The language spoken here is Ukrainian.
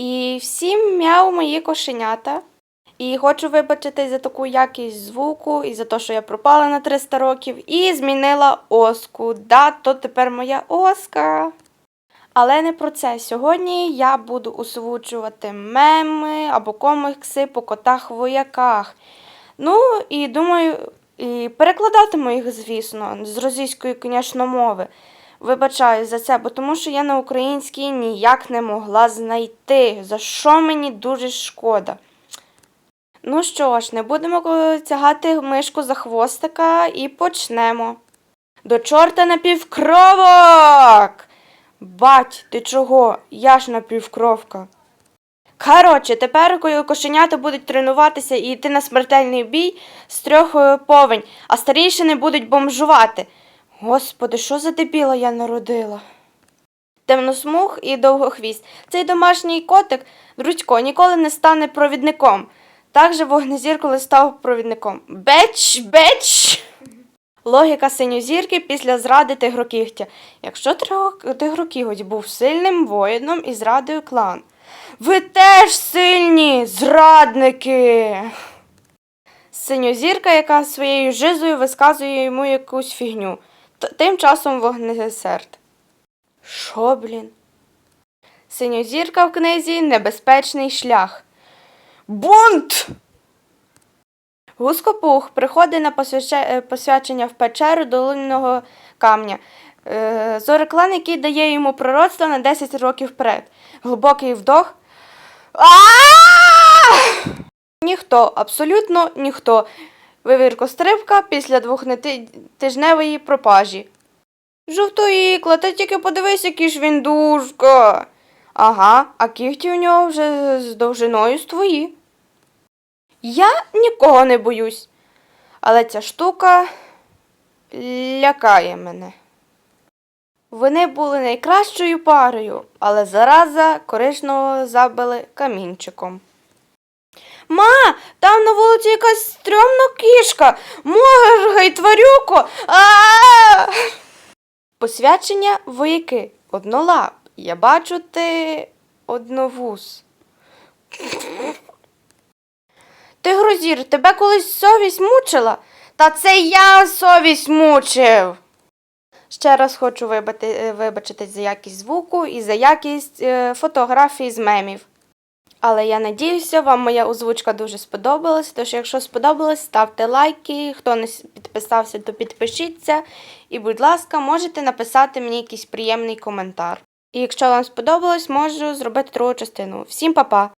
І всім мяу мої кошенята. І хочу вибачитись за таку якість звуку і за те, що я пропала на 300 років і змінила оску. Да, то тепер моя оска. Але не про це. Сьогодні я буду озвучувати меми або комікси по котах-вояках. Ну, і думаю, і перекладатиму їх, звісно, з російської, звісно, мови. Вибачаю за це, бо тому що я на українській ніяк не могла знайти, за що мені дуже шкода. Ну що ж, не будемо тягати мишку за хвостика і почнемо. До чорта напівкровок! Бать, ти чого? Я ж напівкровка. Коротше, тепер кошенята будуть тренуватися і йти на смертельний бій з трьох е, повень, а старішини будуть бомжувати. Господи, що за дебіла я народила? Темносмуг і довгохвіст. Цей домашній котик, Друдько, ніколи не стане провідником. Так же вогнезір, коли став провідником. Беч, беч! Логіка синьозірки після зради тигрокігтя. Якщо тигрокіготь був сильним воїном і зрадою клан. Ви теж сильні зрадники. Синьозірка, яка своєю жизою висказує йому якусь фігню. Тим часом вогнесерд. Що, блін? Синьозірка в книзі Небезпечний шлях. Бунт! Гускопух приходить на е, посвячення в печеру долинного камня. Е, Зореклан, який дає йому пророцтво на 10 років вперед. Глибокий вдох. Ніхто, абсолютно ніхто. Вивірко стрибка після двохтижневої пропажі. Жовтоїкла, ти тільки подивись, який ж він дужка. Ага, а кігті у нього вже з довжиною твої. Я нікого не боюсь, але ця штука лякає мене. Вони були найкращою парою, але зараза коричневого забили камінчиком. Ма, там на вулиці якась стрьомна кішка. Моргай, тварюко. а Посвячення вояки. Однолап. Я бачу ти одновус. Ти грозір, тебе колись совість мучила? Та це я совість мучив. Ще раз хочу е, вибачитись за якість звуку і за якість е, фотографій з мемів. Але я надіюся, вам моя озвучка дуже сподобалась. Тож, якщо сподобалось, ставте лайки. Хто не підписався, то підпишіться. І, будь ласка, можете написати мені якийсь приємний коментар. І якщо вам сподобалось, можу зробити другу частину. Всім па-па!